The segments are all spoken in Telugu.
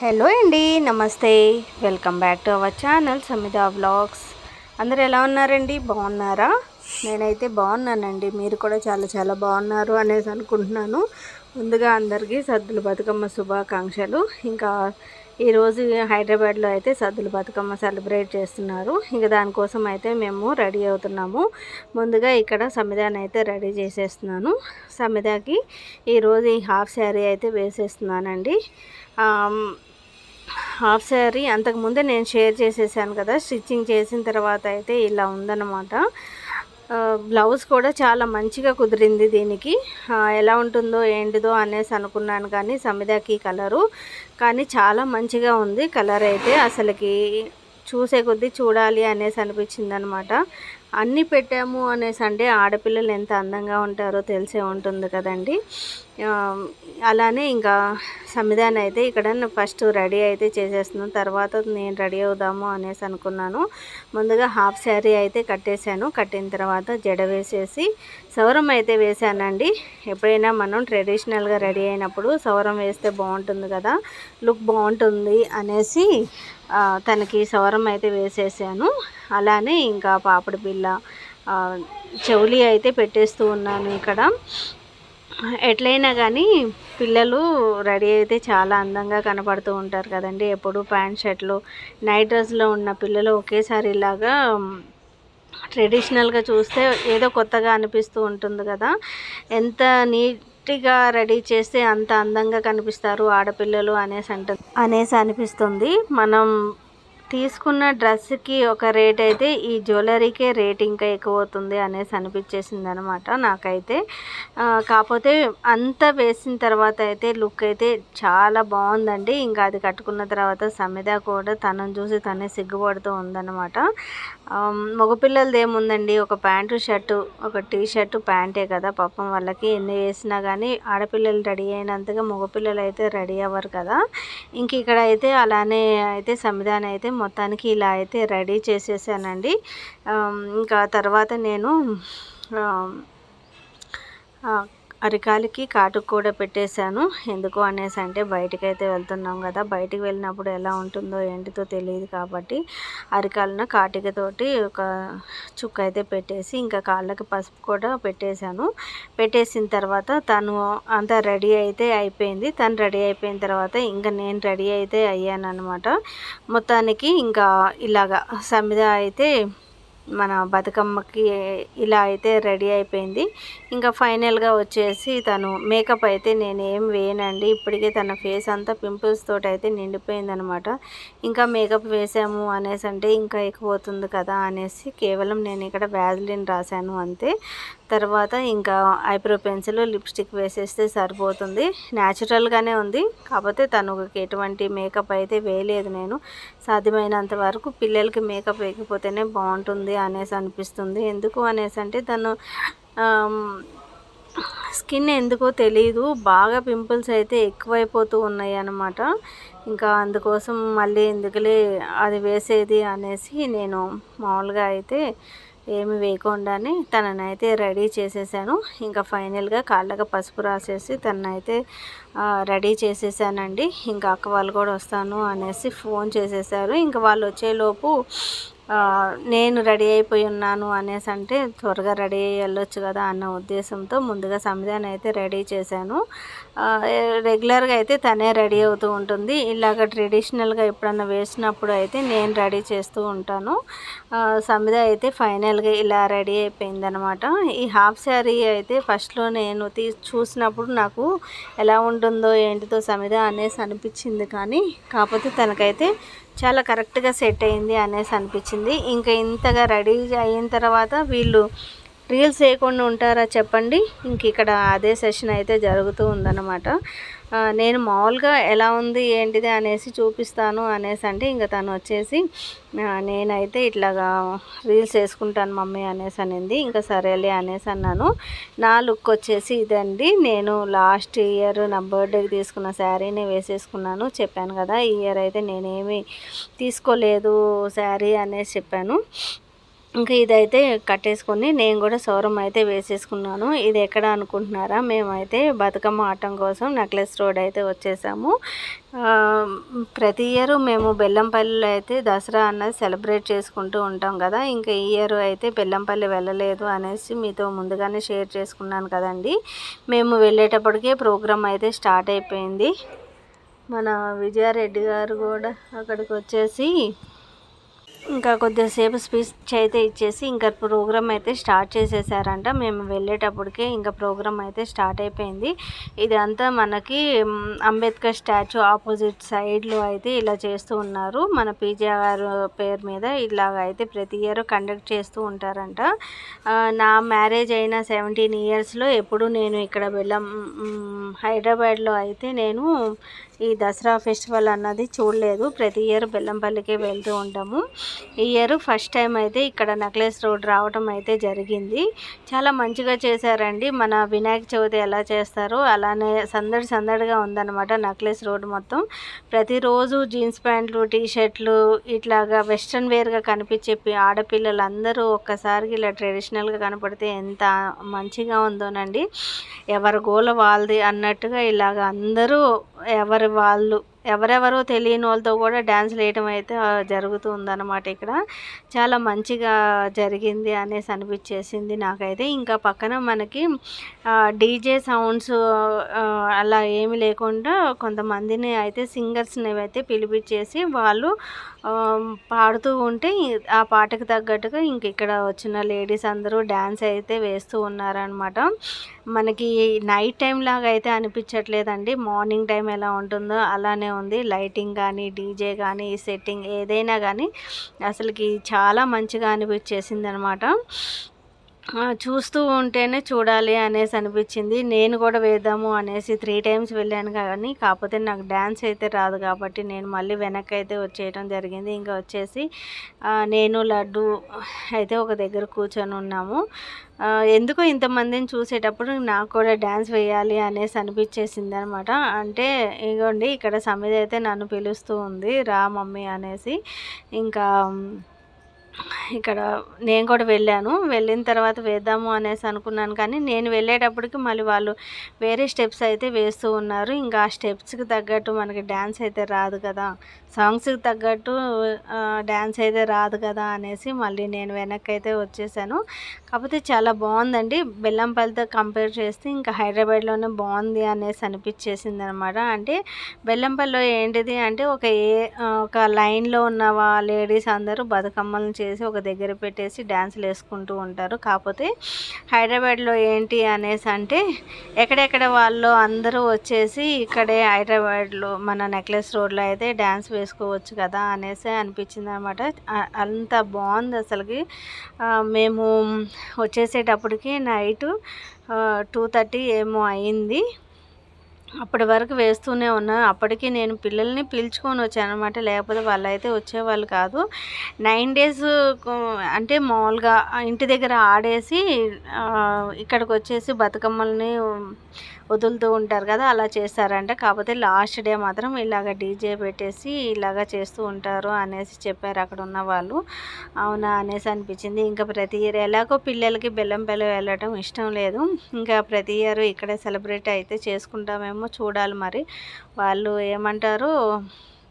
హలో అండి నమస్తే. Welcome back to our channel Samitha vlogs. అందరు ఎలా ఉన్నారండి? బాగున్నారా? నేనైతే బాగున్నానండి. మీరు కూడా చాలా చాలా బాగున్నారు అనేసి అనుకుంటున్నాను. ముందుగా అందరికీ సద్దుల బతుకమ్మ శుభాకాంక్షలు. ఇంకా ఈరోజు హైదరాబాద్లో అయితే సద్దుల బతుకమ్మ సెలబ్రేట్ చేస్తున్నారు. ఇంకా దానికోసం అయితే మేము రెడీ అవుతున్నాము. ముందుగా ఇక్కడ సమిదాన్ని అయితే రెడీ చేసేస్తున్నాను. సమిదాకి ఈరోజు ఈ హాఫ్ శారీ అయితే వేసేస్తున్నానండి. హాఫ్ శారీ అంతకుముందే నేను షేర్ చేసేసాను కదా స్టిచ్చింగ్ చేసిన తర్వాత అయితే ఇలా ఉందన్నమాట. బ్లౌజ్ కూడా చాలా మంచిగా కుదిరింది దీనికి. ఎలా ఉంటుందో ఏంటిదో అనేసి అనుకున్నాను కానీ సమిదాకి కలరు. కానీ చాలా మంచిగా ఉంది కలర్ అయితే. అసలుకి చూసే కొద్దీ చూడాలి అనేసి అనిపించింది అనమాట అన్నీ పెట్టాము అనేసి అంటే ఆడపిల్లలు ఎంత అందంగా ఉంటారో తెలిసే ఉంటుంది కదండి. అలానే ఇంకా సమిధాన్ అయితే ఇక్కడ ఫస్ట్ రెడీ అయితే చేసేస్తున్నాను. తర్వాత నేను రెడీ అవుదాము అనేసి అనుకున్నాను. ముందుగా హాఫ్ శారీ అయితే కట్టేశాను. కట్టిన తర్వాత జడ వేసేసి సౌరం అయితే వేసానండి ఎప్పుడైనా మనం ట్రెడిషనల్గా రెడీ అయినప్పుడు సౌరం వేస్తే బాగుంటుంది కదా లుక్ బాగుంటుంది అనేసి తనకి సౌరం అయితే వేసేసాను. అలానే ఇంకా పాపడి బిల్ల చెవులి అయితే పెట్టేస్తూ ఉన్నాను ఇక్కడ. ఎట్లయినా కానీ పిల్లలు రెడీ అయితే చాలా అందంగా కనపడుతూ ఉంటారు కదండి. ఎప్పుడు ప్యాంట్ షర్ట్లు నైట్ డ్రెస్లో ఉన్న పిల్లలు ఒకేసారి ఇలాగా ట్రెడిషనల్గా చూస్తే ఏదో కొత్తగా అనిపిస్తూ ఉంటుంది కదా. ఎంత నీట్గా రెడీ చేస్తే అంత అందంగా కనిపిస్తారు ఆడపిల్లలు అనేసి అంట అనేసి అనిపిస్తుంది మనం తీసుకున్న డ్రెస్కి ఒక రేట్ అయితే ఈ జ్యువెలరీకే రేట్ ఇంకా ఎక్కువ అవుతుంది అనేసి అనిపించేసింది అనమాట నాకైతే కాకపోతే అంత వేసిన తర్వాత అయితే లుక్ అయితే చాలా బాగుందండి. ఇంకా అది కట్టుకున్న తర్వాత సమిత కూడా తనను చూసి తనే సిగ్గుపడుతూ ఉందన్నమాట. మగపిల్లలది ఏముందండి? ఒక ప్యాంటు షర్టు ఒక టీ షర్టు ప్యాంటే కదా పాపం వాళ్ళకి. ఎన్ని వేసినా కానీ ఆడపిల్లలు రెడీ అయినంతగా మగపిల్లలు అయితే రెడీ అవ్వరు కదా. ఇంక ఇక్కడ అయితే అలానే అయితే సంవిధానం అయితే మొత్తానికి ఇలా అయితే రెడీ చేసేసానండి. ఇంకా తర్వాత నేను అరికాలికి కాటుకు కూడా పెట్టేశాను. ఎందుకు అనేసి అంటే బయటికి అయితే వెళ్తున్నాం కదా. బయటికి వెళ్ళినప్పుడు ఎలా ఉంటుందో ఏంటితో తెలియదు కాబట్టి అరికాలను కాటికతోటి ఒక చుక్క అయితే పెట్టేసి ఇంకా కాళ్ళకి పసుపు కూడా పెట్టేశాను. పెట్టేసిన తర్వాత తను అంతా రెడీ అయితే అయిపోయింది. తను రెడీ అయిపోయిన తర్వాత ఇంకా నేను రెడీ అయితే అయ్యాను అనమాట మొత్తానికి ఇంకా ఇలాగా సమిద అయితే మన బతుకమ్మకి ఇలా అయితే రెడీ అయిపోయింది. ఇంకా ఫైనల్గా వచ్చేసి తను మేకప్ అయితే నేను ఏం వేయనండి. ఇప్పటికే తన ఫేస్ అంతా పింపుల్స్ తోటి అయితే నిండిపోయిందనమాట. ఇంకా మేకప్ వేసాము అనేసి అంటే ఇంకా ఎక్కువవుతుంది కదా అనేసి కేవలం నేను ఇక్కడ వ్యాజ్లిన్ రాశాను అంతే. తర్వాత ఇంకా ఐబ్రో పెన్సిల్ లిప్స్టిక్ వేసేస్తే సరిపోతుంది. న్యాచురల్గానే ఉంది. కాకపోతే తనకి ఎటువంటి మేకప్ అయితే వేయలేదు నేను. సాధ్యమైనంత వరకు పిల్లలకి మేకప్ వేయకపోతేనే బాగుంటుంది అనేసి అనిపిస్తుంది. ఎందుకు అనేసి అంటే తను స్కిన్ ఎందుకో తెలియదు బాగా పింపుల్స్ అయితే ఎక్కువైపోతూ ఉన్నాయి అన్నమాట ఇంకా అందుకోసం మళ్ళీ ఎందుకులే అది వేసేది అనేసి నేను మామూలుగా అయితే ఏమి వేయకుండానే తననైతే రెడీ చేసేసాను. ఇంకా ఫైనల్గా కాళ్ళగా పసుపు రాసేసి తననైతే రెడీ చేసేసానండి. ఇంకా అక్క వాళ్ళు కూడా వస్తాను అనేసి ఫోన్ చేసేసారు. ఇంకా వాళ్ళు వచ్చేలోపు నేను రెడీ అయిపోయి ఉన్నాను అనేసి అంటే త్వరగా రెడీ అయ్యి వెళ్ళొచ్చు కదా అన్న ఉద్దేశంతో ముందుగా సమిధాన్ని అయితే రెడీ చేశాను. రెగ్యులర్గా అయితే తనే రెడీ అవుతూ ఉంటుంది. ఇలాగ ట్రెడిషనల్గా ఎప్పుడన్నా వేసినప్పుడు అయితే నేను రెడీ చేస్తూ ఉంటాను. సమిద అయితే ఫైనల్గా ఇలా రెడీ అయిపోయిందనమాట ఈ హాఫ్ శారీ అయితే ఫస్ట్లో నేను తీ చూసినప్పుడు నాకు ఎలా ఉంటుందో ఏంటిదో సమిద అనేసి అనిపించింది కానీ కాకపోతే తనకైతే చాలా కరెక్ట్గా సెట్ అయింది అనేసి అనిపించింది. ఇంకా ఇంతగా రెడీ అయిన తర్వాత వీళ్ళు రీల్స్ వేయకుండా ఉంటారా చెప్పండి. ఇంక ఇక్కడ అదే సెషన్ అయితే జరుగుతూ ఉందన్నమాట. నేను మామూలుగా ఎలా ఉంది ఏంటిది అనేసి చూపిస్తాను అనేసి అంటే ఇంకా తను వచ్చేసి నేనైతే ఇట్లాగా రీల్స్ వేసుకుంటాను మమ్మీ అనేసి అనింది. ఇంకా సరేలే అనేసి అన్నాను. నా లుక్ వచ్చేసి ఇదండి. నేను లాస్ట్ ఇయర్ నా బర్త్డేకి తీసుకున్న శారీని వేసేసుకున్నాను. చెప్పాను కదా ఈ ఇయర్ అయితే నేనేమి తీసుకోలేదు శారీ అనేసి చెప్పాను. ఇంకా ఇదైతే కట్టేసుకొని నేను కూడా సౌరం అయితే వేసేసుకున్నాను. ఇది ఎక్కడ అనుకుంటున్నారా? మేమైతే బతుకమ్మ ఆటం కోసం నెక్లెస్ రోడ్ అయితే వచ్చేసాము. ప్రతి ఇయర్ మేము బెల్లంపల్లిలో అయితే దసరా అన్నది సెలబ్రేట్ చేసుకుంటూ ఉంటాం కదా. ఇంకా ఈ ఇయర్ అయితే బెల్లంపల్లి వెళ్ళలేదు అనేసి మీతో ముందుగానే షేర్ చేసుకున్నాను కదండి. మేము వెళ్ళేటప్పటికే ప్రోగ్రామ్ అయితే స్టార్ట్ అయిపోయింది. మన విజయారెడ్డి గారు కూడా అక్కడికి వచ్చేసి ఇంకా కొద్దిసేపు స్పీచ్ అయితే ఇచ్చేసి ఇంకా ప్రోగ్రామ్ అయితే స్టార్ట్ చేసేసారంట. మేము వెళ్ళేటప్పటికే ఇంకా ప్రోగ్రామ్ అయితే స్టార్ట్ అయిపోయింది. ఇదంతా మనకి అంబేద్కర్ స్టాచ్యూ ఆపోజిట్ సైడ్లో అయితే ఇలా చేస్తూ ఉన్నారు. మన పీజే గారు పేరు మీద ఇలాగ అయితే ప్రతి ఇయర్ కండక్ట్ చేస్తూ ఉంటారంట. నా మ్యారేజ్ అయిన సెవెంటీన్ ఇయర్స్లో ఎప్పుడు నేను ఇక్కడ వెళ్ళం. హైదరాబాద్లో అయితే నేను ఈ దసరా ఫెస్టివల్ అన్నది చూడలేదు. ప్రతి ఇయర్ బెల్లంపల్లికి వెళ్తూ ఉంటాము. ఈ ఇయర్ ఫస్ట్ టైం అయితే ఇక్కడ నెక్లెస్ రోడ్ రావడం అయితే జరిగింది. చాలా మంచిగా చేశారండి. మన వినాయక చవితి ఎలా చేస్తారో అలానే సందడి సందడిగా ఉందన్నమాట నెక్లెస్ రోడ్ మొత్తం. ప్రతిరోజు జీన్స్ ప్యాంట్లు టీ షర్ట్లు ఇట్లాగా వెస్ట్రన్ వేర్గా కనిపించే ఆడపిల్లలందరూ ఒక్కసారికి ఇలా ట్రెడిషనల్గా కనపడితే ఎంత మంచిగా ఉందోనండి. ఎవరి గోల వాళ్ళది అన్నట్టుగా ఇలాగ అందరూ ఎవరి వాళ్ళు ఎవరెవరో తెలియని వాళ్ళతో కూడా డ్యాన్స్ వేయడం అయితే జరుగుతూ ఉందన్నమాట ఇక్కడ. చాలా మంచిగా జరిగింది అనేసి అనిపించేసింది నాకైతే. ఇంకా పక్కన మనకి డీజే సౌండ్స్ అలా ఏమి లేకుండా కొంతమందిని అయితే సింగర్స్ని అయితే పిలిపించేసి వాళ్ళు పాడుతూ ఉంటే ఆ పాటకు తగ్గట్టుగా ఇంక ఇక్కడ వచ్చిన లేడీస్ అందరూ డ్యాన్స్ అయితే వేస్తూ ఉన్నారనమాట మనకి నైట్ టైం లాగా అయితే అనిపించట్లేదండి. మార్నింగ్ టైం ఎలా ఉంటుందో అలానే ఉంది. లైటింగ్ కానీ డీజే కానీ సెట్టింగ్ ఏదైనా కానీ అసలుకి చాలా మంచిగా అనిపించేసింది అనమాట చూస్తూ ఉంటేనే చూడాలి అనేసి అనిపించింది. నేను కూడా వేద్దాము అనేసి త్రీ టైమ్స్ వెళ్ళాను కానీ కాకపోతే నాకు డ్యాన్స్ అయితే రాదు కాబట్టి నేను మళ్ళీ వెనక్కి అయితే వచ్చేయడం జరిగింది. ఇంకా వచ్చేసి నేను లడ్డు అయితే ఒక దగ్గర కూర్చొని ఉన్నాము. ఎందుకో ఇంతమందిని చూసేటప్పుడు నాకు కూడా డ్యాన్స్ వేయాలి అనేసి అనిపించేసింది అనమాట అంటే ఇగోండి ఇక్కడ సమిధ అయితే నన్ను పిలుస్తూ ఉంది రా మమ్మీ అనేసి. ఇంకా ఇక్కడ నేను కూడా వెళ్ళాను. వెళ్ళిన తర్వాత వేద్దాము అనేసి అనుకున్నాను కానీ నేను వెళ్ళేటప్పటికి మళ్ళీ వాళ్ళు వేరే స్టెప్స్ అయితే వేస్తూ ఉన్నారు. ఇంకా ఆ స్టెప్స్కి తగ్గట్టు మనకి డ్యాన్స్ అయితే రాదు కదా. సాంగ్స్కి తగ్గట్టు డ్యాన్స్ అయితే రాదు కదా అనేసి మళ్ళీ నేను వెనక్కి అయితే వచ్చేసాను. కాకపోతే చాలా బాగుందండి. బెల్లంపల్లితో కంపేర్ చేస్తే ఇంకా హైదరాబాద్లోనే బాగుంది అనేసి అనిపించేసింది అనమాట అంటే బెల్లంపల్లిలో ఏంటిది అంటే ఒక ఏ ఒక లైన్లో ఉన్న లేడీస్ అందరూ బతుకమ్మలను చేసి ఒక దగ్గర పెట్టేసి డ్యాన్సులు వేసుకుంటూ ఉంటారు. కాకపోతే హైదరాబాద్లో ఏంటి అనేసి అంటే ఎక్కడెక్కడ వాళ్ళు అందరూ వచ్చేసి ఇక్కడే హైదరాబాద్లో మన నెక్లెస్ రోడ్లో అయితే డ్యాన్స్ వేసుకోవచ్చు కదా అనేసి అనిపించింది అనమాట అంత బాగుంది అసలుకి. మేము వచ్చేసేటప్పటికి నైట్ టూ థర్టీ ఏమో అయింది. అప్పటి వరకు వేస్తూనే ఉన్నా. అప్పటికి నేను పిల్లల్ని పిలుచుకొని వచ్చాను అనమాట లేకపోతే వాళ్ళు అయితే వచ్చేవాళ్ళు కాదు. నైన్ డేస్ అంటే మామూలుగా ఇంటి దగ్గర ఆడేసి ఇక్కడికి వచ్చేసి బతుకమ్మల్ని వదులుతూ ఉంటారు కదా అలా చేస్తారంట. కాకపోతే లాస్ట్ డే మాత్రం ఇలాగ డీజే పెట్టేసి ఇలాగ చేస్తూ ఉంటారు అనేసి చెప్పారు అక్కడ ఉన్న వాళ్ళు. అవునా అనేసి అనిపించింది. ఇంకా ప్రతి ఇయర్ ఎలాగో పిల్లలకి బెల్లం బెల్లం వెళ్ళటం ఇష్టం లేదు. ఇంకా ప్రతి ఇయర్ ఇక్కడే సెలబ్రేట్ అయితే చేసుకుంటామేమో చూడాలి మరి. వాళ్ళు ఏమంటారు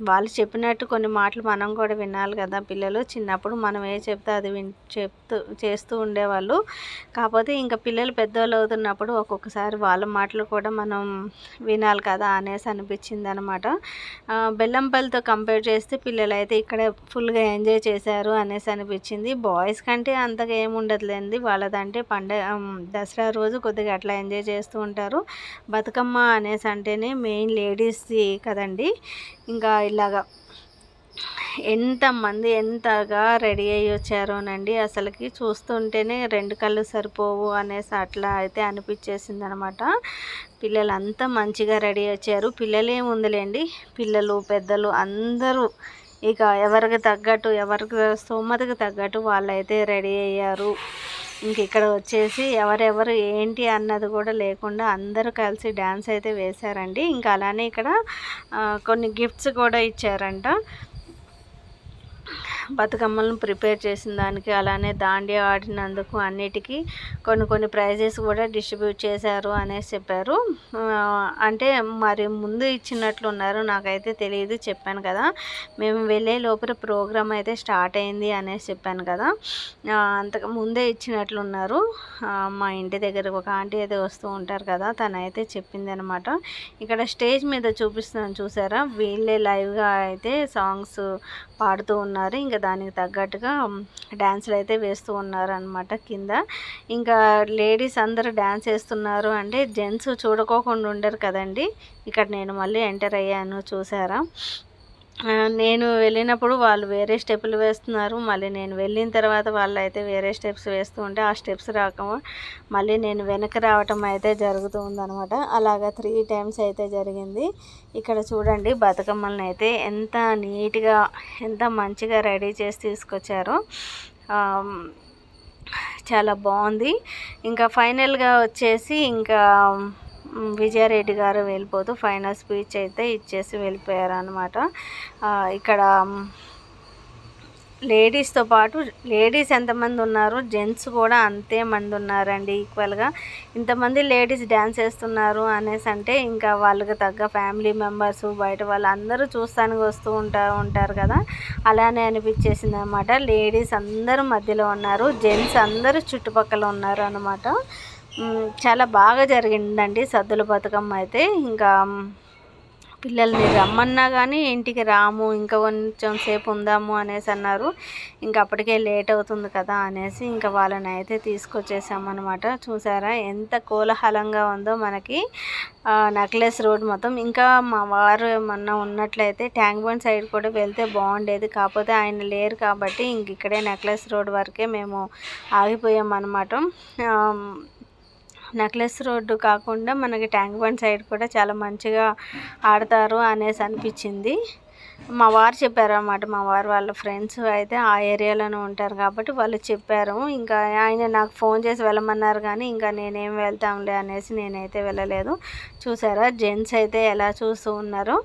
వాళ్ళు చెప్పినట్టు కొన్ని మాటలు మనం కూడా వినాలి కదా పిల్లలు. చిన్నప్పుడు మనం ఏ చెప్తే అది విన్ చెప్తూ చేస్తూ ఉండేవాళ్ళు. కాకపోతే ఇంకా పిల్లలు పెద్దవాళ్ళు అవుతున్నప్పుడు ఒక్కొక్కసారి వాళ్ళ మాటలు కూడా మనం వినాలి కదా అనేసి అనిపించింది అనమాట బెల్లంపల్లితో కంపేర్ చేస్తే పిల్లలు అయితే ఇక్కడ ఫుల్గా ఎంజాయ్ చేశారు అనేసి అనిపించింది. బాయ్స్ కంటే అంతగా ఏముండదులేండి వాళ్ళదంటే పండగ దసరా రోజు కొద్దిగా అట్లా ఎంజాయ్ చేస్తూ ఉంటారు. బతుకమ్మ అనేసి అంటేనే మెయిన్ లేడీస్ది కదండి. ఇంకా ఇలాగా ఎంతమంది ఎంతగా రెడీ అయ్యి వచ్చారోనండి. అసలుకి చూస్తుంటేనే రెండు కళ్ళు సరిపోవు అనేసి అట్లా అయితే అనిపించేసింది అనమాట పిల్లలంతా మంచిగా రెడీ వచ్చారు. పిల్లలేముందిలేండి పిల్లలు పెద్దలు అందరూ ఇక ఎవరికి తగ్గట్టు ఎవరికి స్తోమతకి తగ్గట్టు వాళ్ళైతే రెడీ అయ్యారు. ఇంక ఇక్కడ వచ్చేసి ఎవరెవరు ఏంటి అన్నది కూడా లేకుండా అందరూ కలిసి డ్యాన్స్ అయితే వేశారండి. ఇంకా అలానే ఇక్కడ కొన్ని గిఫ్ట్స్ కూడా ఇచ్చారంట. బతుకమ్మలను ప్రిపేర్ చేసిన దానికి అలానే దాండియా ఆడినందుకు అన్నిటికీ కొన్ని కొన్ని ప్రైజెస్ కూడా డిస్ట్రిబ్యూట్ చేశారు అనేసి చెప్పారు. అంటే మరి ముందు ఇచ్చినట్లు ఉన్నారు నాకైతే తెలియదు చెప్పాను కదా. మేము వెళ్ళే లోపల ప్రోగ్రామ్ అయితే స్టార్ట్ అయింది అనేసి చెప్పాను కదా. అంతకు ముందే ఇచ్చినట్లు ఉన్నారు మా ఇంటి దగ్గర ఒక ఆంటీ అయితే వస్తూ ఉంటారు కదా తనైతే చెప్పింది అనమాట ఇక్కడ స్టేజ్ మీద చూపిస్తున్నాను చూసారా? వీళ్ళే లైవ్గా అయితే సాంగ్స్ పాడుతూ ఉన్నారు. ఇంకా దానికి తగ్గట్టుగా డ్యాన్సులు అయితే వేస్తూ ఉన్నారనమాట కింద. ఇంకా లేడీస్ అందరూ డ్యాన్స్ వేస్తున్నారు అంటే జెంట్స్ చూడకోకుండా ఉండరు కదండి. ఇక్కడ నేను మళ్ళీ ఎంటర్ అయ్యాను చూసారా? నేను వెళ్ళినప్పుడు వాళ్ళు వేరే స్టెప్పులు వేస్తున్నారు. మళ్ళీ నేను వెళ్ళిన తర్వాత వాళ్ళు అయితే వేరే స్టెప్స్ వేస్తూ ఉంటే ఆ స్టెప్స్ రాక మళ్ళీ నేను వెనక్కి రావటం అయితే జరుగుతూ ఉందనమాట అలాగా త్రీ టైమ్స్ అయితే జరిగింది. ఇక్కడ చూడండి బతుకమ్మల్ని అయితే ఎంత నీట్గా ఎంత మంచిగా రెడీ చేసి తీసుకొచ్చారో. చాలా బాగుంది. ఇంకా ఫైనల్గా వచ్చేసి ఇంకా విజయారెడ్డి గారు వెళ్ళిపోతూ ఫైనల్ స్పీచ్ అయితే ఇచ్చేసి వెళ్ళిపోయారనమాట ఇక్కడ లేడీస్తో పాటు లేడీస్ ఎంతమంది ఉన్నారు? జెంట్స్ కూడా అంతే మంది ఉన్నారండి ఈక్వల్గా. ఇంతమంది లేడీస్ డ్యాన్స్ వేస్తున్నారు అనేసి అంటే ఇంకా వాళ్ళకి తగ్గ ఫ్యామిలీ మెంబర్స్ బయట వాళ్ళు అందరూ చూస్తానికి వస్తూ ఉంటారు ఉంటారు కదా. అలానే అనిపించేసింది అనమాట లేడీస్ అందరూ మధ్యలో ఉన్నారు జెంట్స్ అందరూ చుట్టుపక్కల ఉన్నారు అనమాట చాలా బాగా జరిగిందండి సద్దుల బతుకమ్మ అయితే. ఇంకా పిల్లల్ని రమ్మన్నా కానీ ఇంటికి రాము ఇంకా కొంచెం సేపు ఉందాము అనేసి అన్నారు. ఇంకా అప్పటికే లేట్ అవుతుంది కదా అనేసి ఇంకా వాళ్ళని అయితే తీసుకొచ్చేసామన్నమాట. చూసారా ఎంత కోలాహలంగా ఉందో మనకి. నక్లెస్ రోడ్ మొత్తం. ఇంకా మా వారు ఏమన్నా ఉన్నట్లయితే ట్యాంక్ బండ్ సైడ్ కూడా వెళ్తే బాగుండేది. కాకపోతే ఆయన లేరు కాబట్టి ఇంక ఇక్కడే నెక్లెస్ రోడ్ వరకే మేము ఆగిపోయాం నెక్లెస్ రోడ్డు కాకుండా మనకి ట్యాంక్ బండ్ సైడ్ కూడా చాలా మంచిగా ఆడతారు అనేసి అనిపించింది. మా వారు చెప్పారు అన్నమాట మా వారు వాళ్ళ ఫ్రెండ్స్ అయితే ఆ ఏరియాలోనే ఉంటారు కాబట్టి వాళ్ళు చెప్పారు. ఇంకా ఆయన నాకు ఫోన్ చేసి వెళ్ళమన్నారు కానీ ఇంకా నేనేం వెళ్తాంలే అనేసి నేనైతే వెళ్ళలేదు. చూసారా? జెంట్స్ అయితే ఎలా చూస్తూ ఉన్నారో?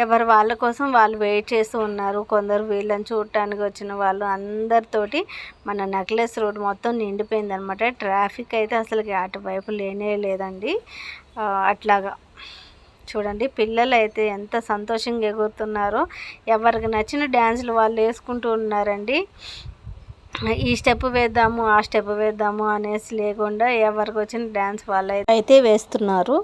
ఎవరు వాళ్ళ కోసం వాళ్ళు వెయిట్ చేస్తూ ఉన్నారు. కొందరు వీళ్ళని చూడటానికి వచ్చిన వాళ్ళు అందరితోటి మన నెక్లెస్ రోడ్ మొత్తం నిండిపోయింది అనమాట ట్రాఫిక్ అయితే అసలుకి అటువైపు లేనే లేదండి. అట్లాగా. చూడండి పిల్లలు అయితే ఎంత సంతోషంగా ఎగురుతున్నారో. ఎవరికి నచ్చిన డ్యాన్సులు వాళ్ళు వేసుకుంటూ ఉన్నారండి. ఈ స్టెప్ వేద్దాము ఆ స్టెప్ వేద్దాము అనేసి లేకుండా ఎవరికి వచ్చిన డ్యాన్స్ వాళ్ళు అయితే వేస్తున్నారు.